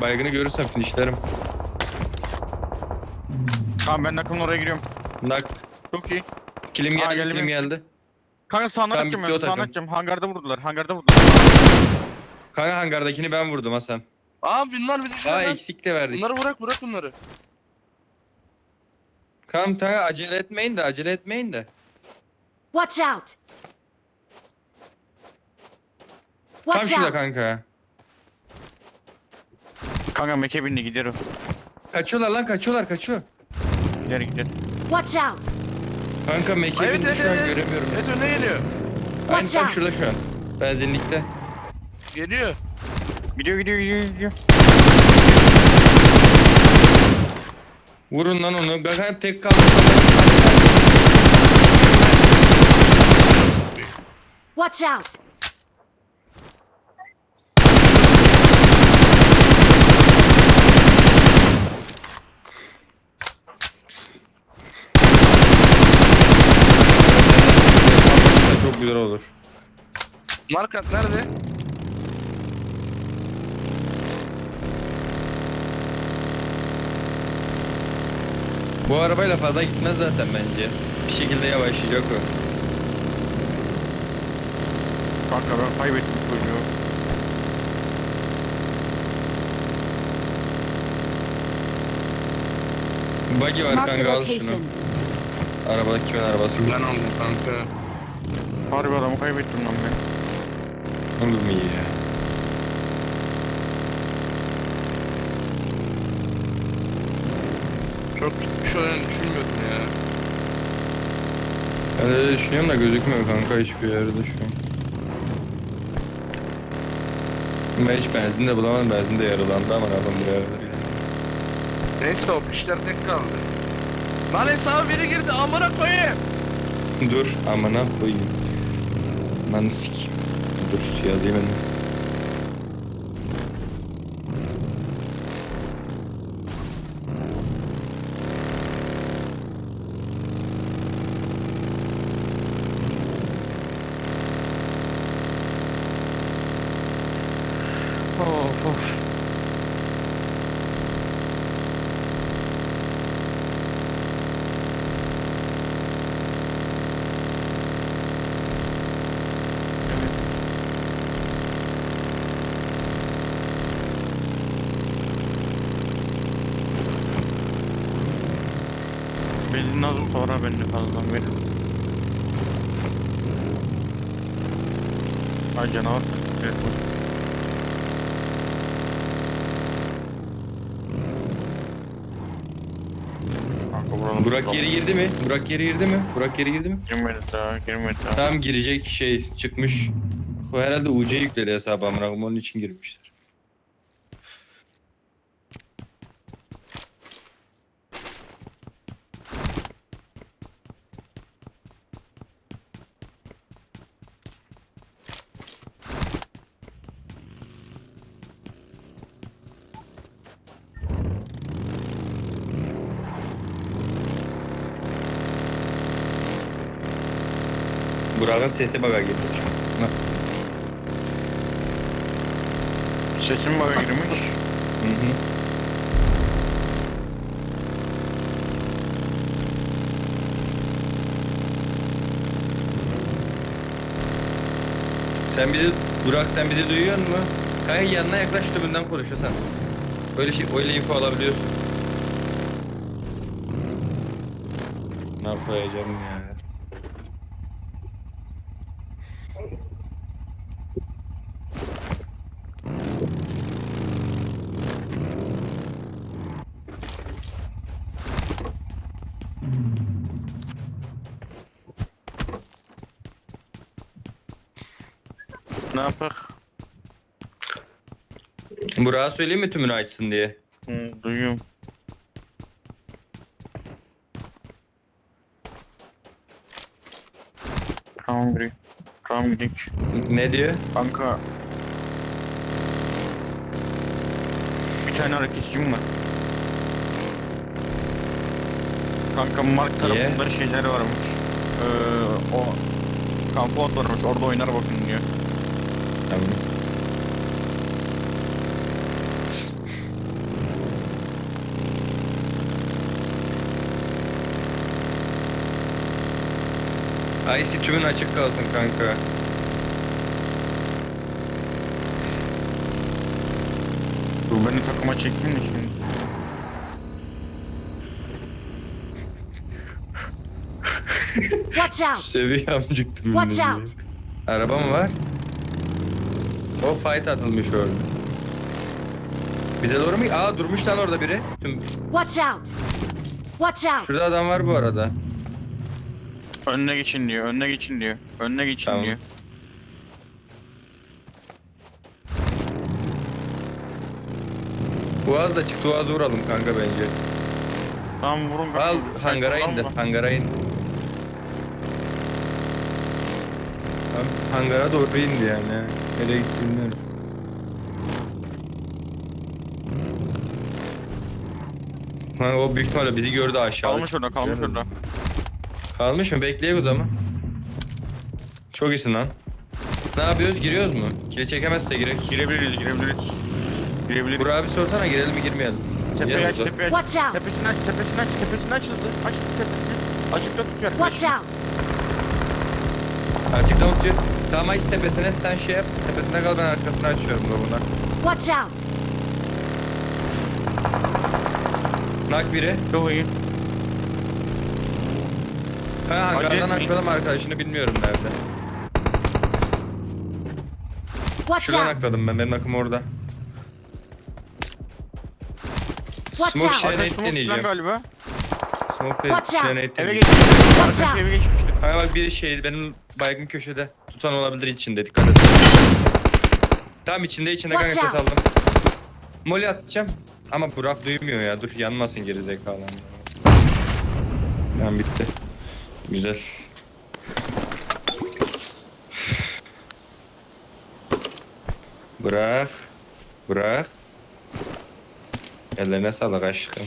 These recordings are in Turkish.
Baygını görürsem finishlerim. Tamam ben nakımın oraya giriyorum. Nak. Çok iyi. Kilim Aa, geldi, geldi kilim geldi. Kanka sağına Tamam, atacağım bitti o ben. Sağına takım. atacağım. Hangarda vurdular. Hangarda vurdular. Kanka hangardakini ben vurdum Hasan. Aa bunlar bir Aa lan. eksik de verdik. Bunları bırak bırak bunları. Tamam tamam acele etmeyin de acele etmeyin de. Watch out! Tam Watch şurada out! kanka. Kanka meke bindi gidiyorum. Kaçıyorlar lan kaçıyorlar kaçıyor. Gider gider. Watch out! Kanka meke Evet, bindi evet, şu an evet. göremiyorum. Evet önüne geliyor. Aynı Watch tam out. şurada şu an. Benzinlikte. Geliyor. Gidiyor gidiyor gidiyor gidiyor. Vurun lan onu. Kanka tek kaldı. Watch out! Çok güzel olur. Markat nerede? Bu arabayla fazla gitmez zaten bence. Bir şekilde yavaşlayacak o. Kanka ben kaybettim çocuğu. Buggy var Marked a kanka al şunu. location. Arabada kimin arabası? Ben aldım kanka. Harbi adamı kaybettim lan ben. Mu iyi ya? Çok gitmiş olduğunu düşünmüyordum ya. Ben de öyle düşünüyorum da gözükmüyor kanka hiçbir yerde şu an. Ben hiç benzin de bulamadım. Benzin de yarılandı ama adam bir yaradır ya. Neyse o pişler tek kaldı. Lan hesabı biri girdi amına koyayım. Dur amına koyayım. Lan sik. Dur yazayım ben. de. Of of. Benzin bende fazladan verin. Ay canavar. Evet. Kanka buranın Burak geri girdi mi? Burak geri girdi mi? Burak geri girdi mi? Girmedi daha, girmedi daha. Tamam girecek şey çıkmış. O herhalde UC yükledi hesabı amına koyayım, onun için girmişler. Burak'ın sesi baga girdi. Hah. Sesim bana girmiş. Hı hı. Sen bizi, Burak sen bizi duyuyor musun? Kanka yanına yaklaş tümünden konuşuyorsan. Öyle şey, öyle info alabiliyorsun. Ne yapacağım ya? Ne yapak? Burak'a söyleyeyim mi tümünü açsın diye? Hı, duyuyorum. Tamam gidelim. Tamam gidelim. Ne diyor? Kanka. Bir tane hareketçim var. Kanka Mark tarafında şeyler varmış. Ee, o kampot varmış orada oynar bakın diyor. Tamam. IC tümün açık kalsın kanka. Bu beni takıma çektin mi şimdi? Watch out! Seviye amcık tümünü. Watch out! Araba mı var? O fight atılmış orada. Bize doğru mu? Aa durmuş lan orada biri. Tüm- Watch out! Watch out! Şurada adam var bu arada. Önüne geçin diyor, önüne geçin diyor. Önüne geçin Tamam. diyor. Boğaz da çıktı. Boğaz'a vuralım kanka bence. Tamam vurun. Al bakayım. hangara Sen indi. Hangara indi. Tamam, Hangara doğru indi yani. Nereye gitti bilmiyorum. Ha, o büyük ihtimalle bizi gördü aşağıda. Kalmış orada, kalmış orada. Kalmış mı? Bekleyek o zaman. Çok iyisin lan. Ne yapıyoruz? Giriyoruz mu? Kili çekemezse girek. Girebiliriz, girebiliriz. Girebiliriz. Burak abi sorsana girelim mi girmeyelim? Tepeyi aç, burada. tepeyi aç. Watch out! Tepesini aç, tepesini aç, tepesini açıldı. Aç tepesini. Açıkta tutuyor. Watch out! Açıkta tutuyor. Tamam aç tepesine sen şey yap. Tepesine kal ben arkasını açıyorum buna. Watch out! Nak biri. Çok iyi. Ha hangardan etmeyin. akladım arkadaşını bilmiyorum nerede. Watch Şuradan out! akladım ben. Benim akım orada. Watch Smoke out! Arkadaş net smoke deneyeceğim. içinden galiba. Smoke Watch out. net Eve deneyeceğim. geçmişti. Watch Arkadaş out. eve geçmişti. Kanka bak bir şey benim baygın köşede. Tutan olabilir içinde dikkat et. Tam içinde içinde kanka Watch ses out. aldım. Molly atacağım. Ama Burak duymuyor ya. Dur yanmasın geri zekalı. Tamam bitti. Güzel. Bırak. Bırak. Ellerine sağlık aşkım.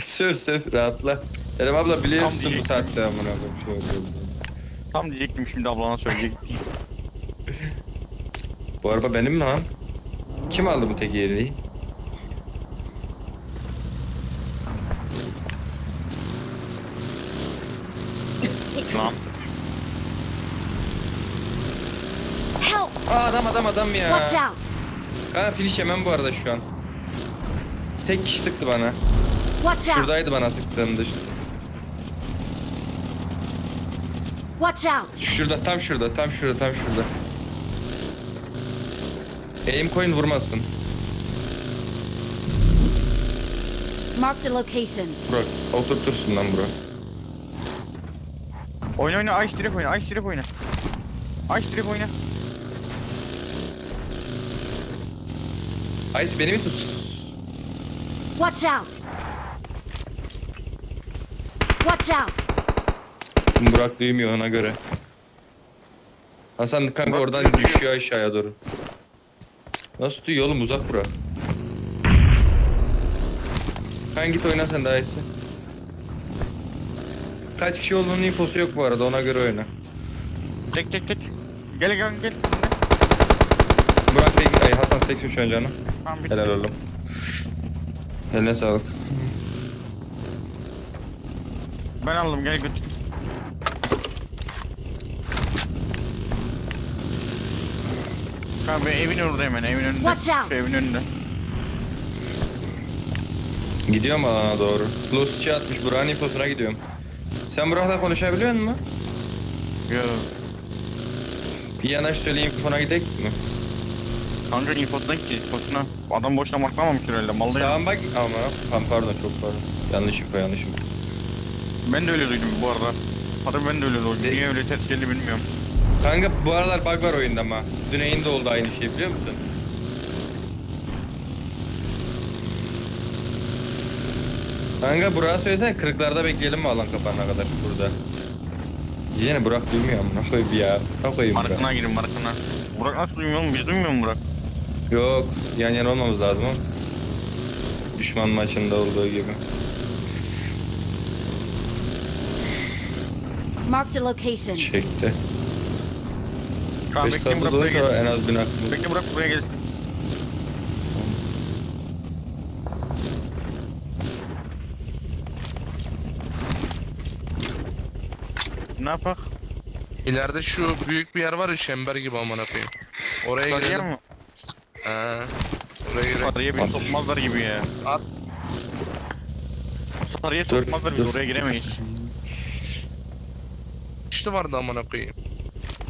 sür sür rahatla. Dedim abla biliyor Tam musun bu diyecektim. saatte amına koyayım şey oluyor. Tam diyecektim şimdi ablana söyleyecektim. Bu araba benim mi lan? Kim aldı bu tekeri? Lan. Help! Aa adam adam adam ya. Watch out! Kanka finish yemem bu arada şu an. Tek kişi sıktı bana. Watch out! Şuradaydı bana sıktığında. Watch out! Şurada tam şurada tam şurada tam şurada. Aim coin vurmasın. Marked a location. Bro oturtursun lan bro. Oyna oyna Ice direkt oyna Ice direkt oyna. Ice direkt oyna. Ice beni mi tut? Watch out! Watch out! Burak duymuyor ona göre. Hasan kanka Burak oradan düşüyor aşağıya doğru. Nasıl duyuyor oğlum uzak bura. Kanka git oyna sen daha iyisi. Kaç kişi olduğunun infosu yok bu arada ona göre oyna. Tek tek tek. Gel gel gel. Burak tek, ay Hasan tek şu an canım. Tamam bitti. Helal oğlum. Eline sağlık. Ben aldım gel götür. Ben evin orada hemen evin önünde. Watch out. Şu evin önünde. Gidiyorum alana doğru. Losçı atmış Burak'ın infosuna gidiyorum. Sen Burak'la konuşabiliyor musun? Yo. Bir yanaş söyle infona gidelim mi? Kanka infosuna gideceğiz infosuna. Adam boşuna baklamamış herhalde malda ya. Sağa bak ama Pardon, pardon çok pardon. Yanlış info yanlış info. Ben de öyle duydum bu arada. Hatta ben de öyle duydum. De- Niye öyle ses geldi bilmiyorum. Kanka bu aralar bug var oyunda ama. Güney'in de oldu aynı şey biliyor musun? Kanka Burak'a söylesene kırıklarda bekleyelim mi alan kapanana kadar burada. Yine Burak duymuyor amına koyayım ya. Ne koyayım Burak? Markına girin markına. Burak nasıl duymuyor oğlum? Biz duymuyor mu Burak? Yok yan yana olmamız lazım ama. Düşman maçında olduğu gibi. Marked a location. Çekti. Tamam Beş bekleyin Burak buraya gelsin. en az bin aklımız. Bekle Burak buraya gelsin. Ne yapak? İleride şu büyük bir yer var ya çember gibi amına koyayım. Oraya Sarıya girelim. mı? He. Oraya girelim. Sarıya beni sokmazlar gibi ya. At. Sarıya Dur, sokmazlar dur. biz oraya giremeyiz. İşte vardı amına koyayım.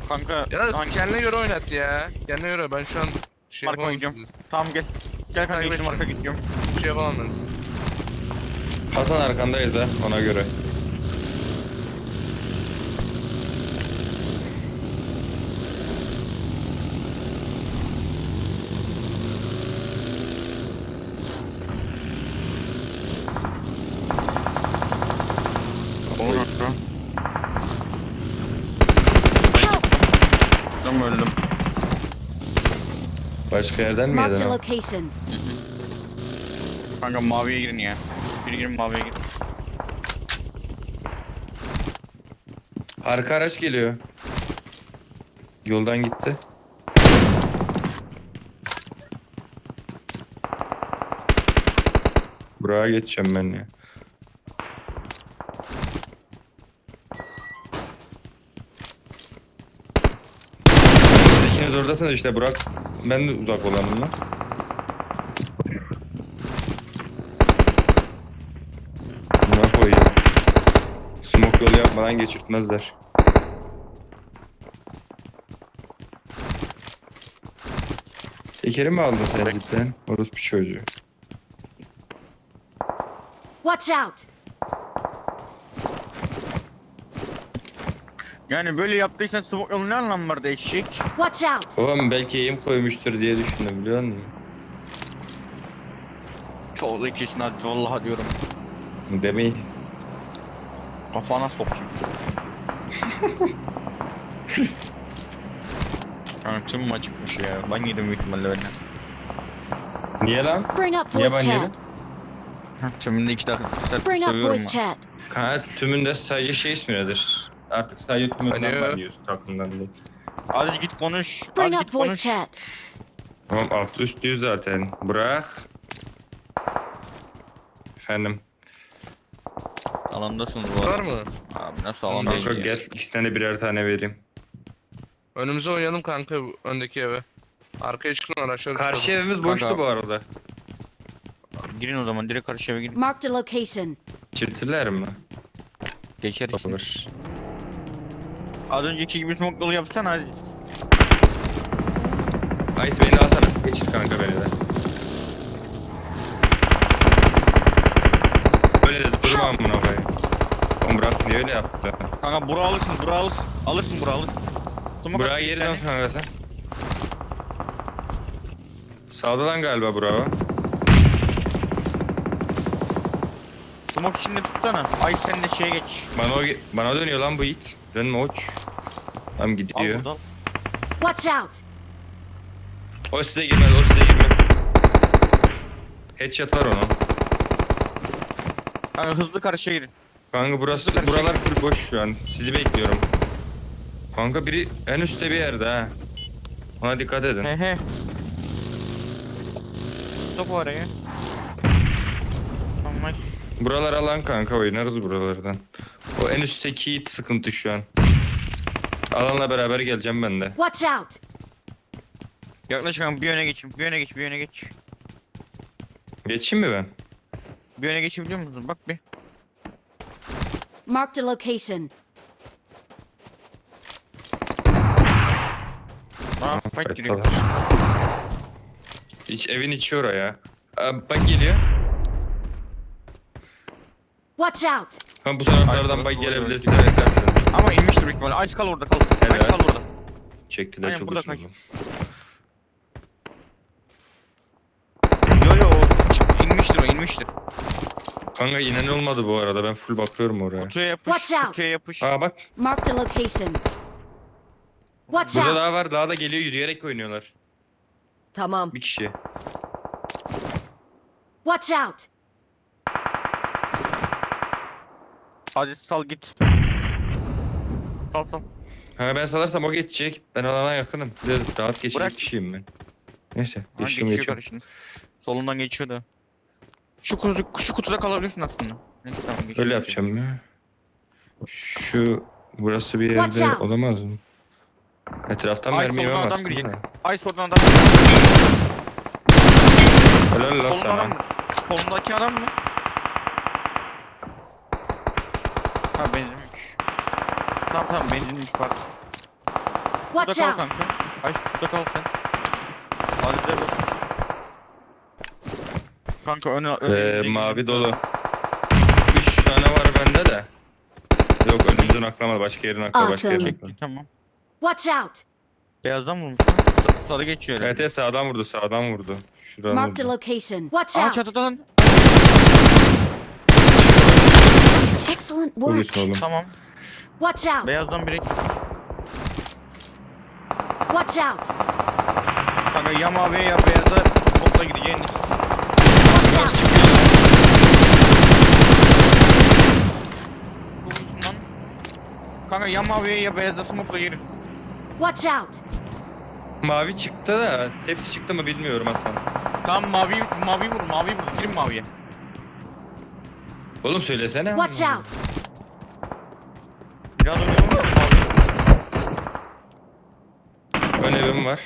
Kanka Ya hangi... kendine göre oynat ya. Kendine göre ben şu an şey Marka yapamam oynayacağım. Tamam gel. Gel kanka arka edeceğim. gidiyorum. Bir şey yapamam ben size. Hasan arkandayız ha ona göre. Olur. Öldüm öldüm. Başka yerden mi Marked yedin? a ha? location. Kanka maviye girin ya. Bir girin maviye girin. Arka araç geliyor. Yoldan gitti. Buraya geçeceğim ben ya. İkiniz oradasınız işte Burak. Ben de uzak olanım lan. Buna koyayım. Smoke yolu yapmadan geçirtmezler. Tekeri mi aldın sen cidden? Orospu çocuğu. Watch out! Yani böyle yaptıysan smoke yolu ne anlamı vardı eşek? Watch out! Oğlum belki eğim koymuştur diye düşündüm biliyor musun? Çoğu ikisini hadi vallahi diyorum. Demeyin. Kafana sokayım. yani tüm maç çıkmış ya. Ben yedim büyük ihtimalle benden. Niye lan? Bring up Niye voice ben chat. yedim? Tümünde iki dakika Bring up seviyorum voice ben. chat. Ha tümünde sadece şey ismidir. Artık sadece tümünden Alo. var takımdan değil. Hadi git konuş. Bring Hadi up git voice konuş. chat. Tamam alt üstlüyüz zaten. Bırak. Efendim. Alandasınız bu Var arada. mı? Abi nasıl alan değil Kanka ya. gel ikisinden de birer tane vereyim. Önümüze oynayalım kanka bu öndeki eve. Arkaya çıkın araçları Karşı tutalım. evimiz boştu Kanka. bu arada. Girin o zaman direkt karşı eve girin. Marked a location. Çirtiler mi? Geçer işte. Olur. Az önceki gibi smoke yolu yapsana hadi. Ice beni alsana. Geçir kanka beni de. Böyle dedi durma amına koyayım. Oğlum Burak niye öyle yaptı? Kanka bura alırsın bura alırsın. Alırsın bura alırsın. Smoke Burak'a geri dön kanka sen. Sağda lan galiba Burak'a. Smoke içinde tutsana. Ay sen de şeye geç. Bana, o, bana dönüyor lan bu it. Dönme uç. Tamam Al gidiyor. buradan. Watch out! O size girmez, o size girmez. Headshot var onun. Kanka hızlı karşıya girin. Kanka burası, buralar full boş şu an. Sizi bekliyorum. Kanka biri en üstte bir yerde ha. Ona dikkat edin. He he. Top o araya. Tamam. Buralar alan kanka oynarız buralardan. O en üstteki sıkıntı şu an. Alanla beraber geleceğim ben de. Watch out! Yaklaş kanka bir öne geçin. Bir öne geç bir öne geç. Geçeyim mi ben? Bir öne geçebiliyor musun? Bak bir. Marked a location. Aa fight giriyor. İç, evin içi oraya. Aa, bak geliyor. Watch out! Ha, bu taraflardan Ay, bak doğru, gelebilir. Dikkat edersin. Ama inmiştir büyük ihtimalle. Aç kal orada kal. Aç Helal. kal orada. Çektiler Aynen, çok burada uzun. kaç. Yo yo o inmiştir o inmiştir. Kanka inen olmadı bu arada. Ben full bakıyorum oraya. Kutuya yapış. Watch out. Kutuya yapış. Aa bak. Marked a location. Watch Burada out! daha var. Daha da geliyor yürüyerek oynuyorlar. Tamam. Bir kişi. Watch out! Hadi sal git. Sal sal. Ha ben salarsam o geçecek. Ben alana yakınım. Biraz rahat geçecek Bırak. kişiyim ben. Neyse. Ha, Geçtim geçiyor geçiyorum. kardeşim. Solundan geçiyor da. Şu kutu, şu kutuda kalabilirsin aslında. Neyse tamam geçiyor. Öyle geçiyor. yapacağım ya. Şu Burası bir Watch yerde out. olamaz mı? Etraftan Ay mermi soldan yememez. adam girecek. Ay soldan adam. Helal lan adam sana. mı? Solundaki adam mı? Ha benzinmiş. Tamam tamam benzinmiş bak. Burada Watch kal out! kanka. Ay şurada kal sen. Halide bak. Kanka öne. Ee, benzin- mavi dolu. 3 tane var bende de. Yok önümüzden aklamadı. Başka yerin akladı. Başka yerin akladı. Tamam. Watch out! Beyazdan vurmuş. Sarı geçiyor. Evet evet sağdan vurdu sağdan vurdu. Şuradan Marked a vurdu. location. Watch Aa out! çatıdan. Excellent work. Oğlum. Tamam. Watch out! Beyazdan biri. Watch out! Kanka ya maviye ya beyaza topla gireceğiniz. Watch out! Lan. Kanka ya maviye ya beyaza smoke'la girin. Watch out! Mavi çıktı da hepsi çıktı mı bilmiyorum Hasan. Tamam mavi mavi vur mavi vur girin maviye. Oğlum söylesene. Watch out! Biraz önce mavi. Ön evim var.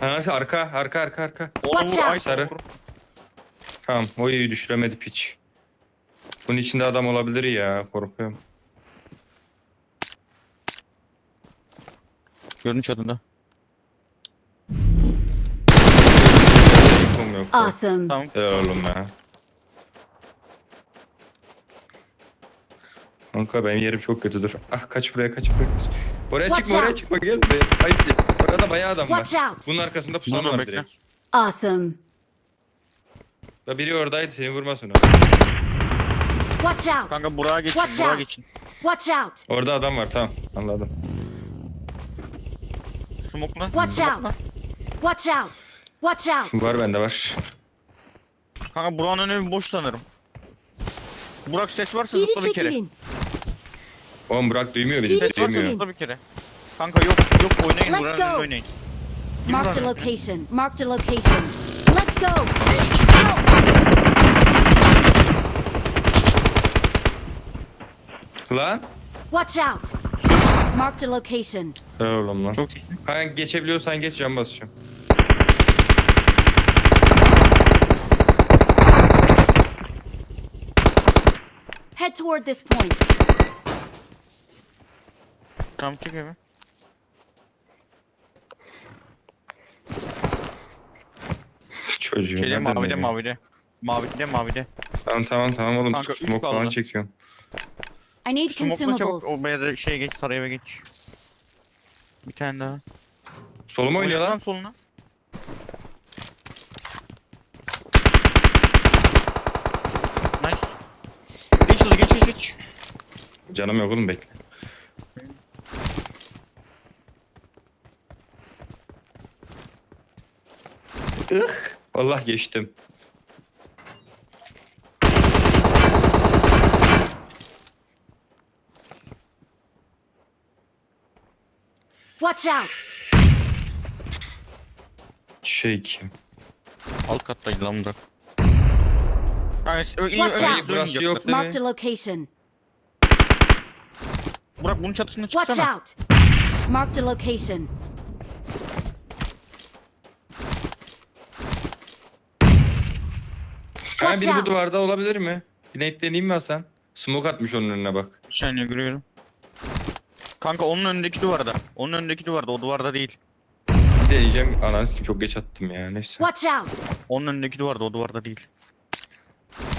Ha, arka arka arka arka. Onu Watch vur out. ay Sarı. Tamam o iyi düşüremedi piç. Bunun içinde adam olabilir ya korkuyorum. Görünüş adında. Yıkım yok. Awesome. Tamam. Helal oğlum ya. Kanka benim yerim çok kötüdür. Ah kaç buraya kaç buraya kaç. Oraya Watch çıkma oraya out. çıkma gel buraya. Hayır orada bayağı adam var. Watch out! Bunun arkasında pusan dur, var bekle. direkt. Awesome. Ya biri oradaydı seni vurmasın o. Watch out! Kanka buraya geçin Watch buraya out. geçin. Watch out! Orada adam var tamam anladım. Smoke'la. Watch out! Watch out! Watch out! Var bende var. Kanka buranın önü boş sanırım. Burak ses varsa Geri zıpla bir kere. çekilin. Oğlum Burak duymuyor bizi varsa duymuyor. zıpla bir kere. Kanka yok yok oynayın Let's buranın go. önünde oynayın. Marked a location. Marked a location. Let's go! Lan. Watch out! Marked a location. Helal oğlum lan. Çok iyi. Kanka geçebiliyorsan geç can basacağım. Head toward this point. Çık eve. Çocuğu. Şeyde nereden mavide biliyor? mavide. Mavide mavide. Tamam tamam tamam oğlum. Kanka, üç Smoke falan çekiyorum. I need Smoke'la çabuk o consumables. beyaza şeye geç sarı eve geç. Bir tane daha. Soluma oynuyor Oyna lan. soluna. Nice. Geç hızlı geç geç geç. Canım yok oğlum bekle. Allah geçtim. Watch out! Şey kim? Alt kattaydı lan ö- Watch out. Burası yok Marked a location. Burak bunun çatısına Watch çıksana. out! Marked a location. Ha Watch biri bu out. duvarda olabilir mi? Bir deneyeyim mi Hasan? Smoke atmış onun önüne bak. Bir saniye görüyorum. Kanka onun önündeki duvarda. Onun önündeki duvarda o duvarda değil. Bir deneyeceğim. Ananı sikeyim, çok geç attım ya neyse. Watch out! Onun önündeki duvarda o duvarda değil.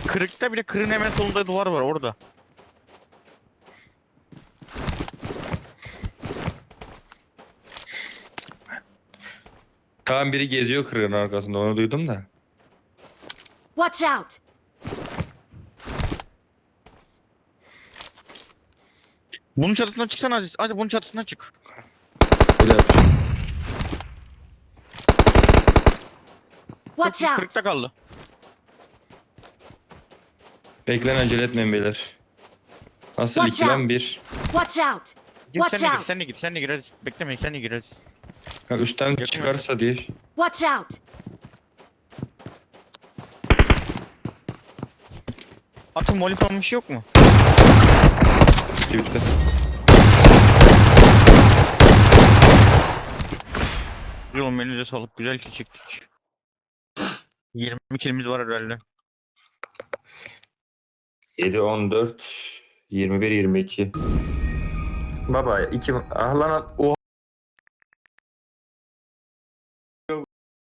Kırıkta bile kırın hemen solunda duvar var orada. Tamam biri geziyor kırığın arkasında onu duydum da. Watch out! Bunun çatısına çıksana Aziz. Hadi bunun çatısına çık. Yapacağım. Watch Çok out! Kırıkta kaldı. Beklen acele etmeyin beyler. Nasıl Watch iki lan out. bir. Watch out! Watch sen de gir, out! sen de gir, sen de gir Aziz. Beklemeyin, sen de gir Aziz. Üstten çıkarsa diye. Watch out! Atın bir şey yok mu? Güzel oğlum elinize sağlık. Güzel ki çektik. 20 kilimiz var herhalde. 7, 14, 21, 22. Baba iki... Ah lan... Oha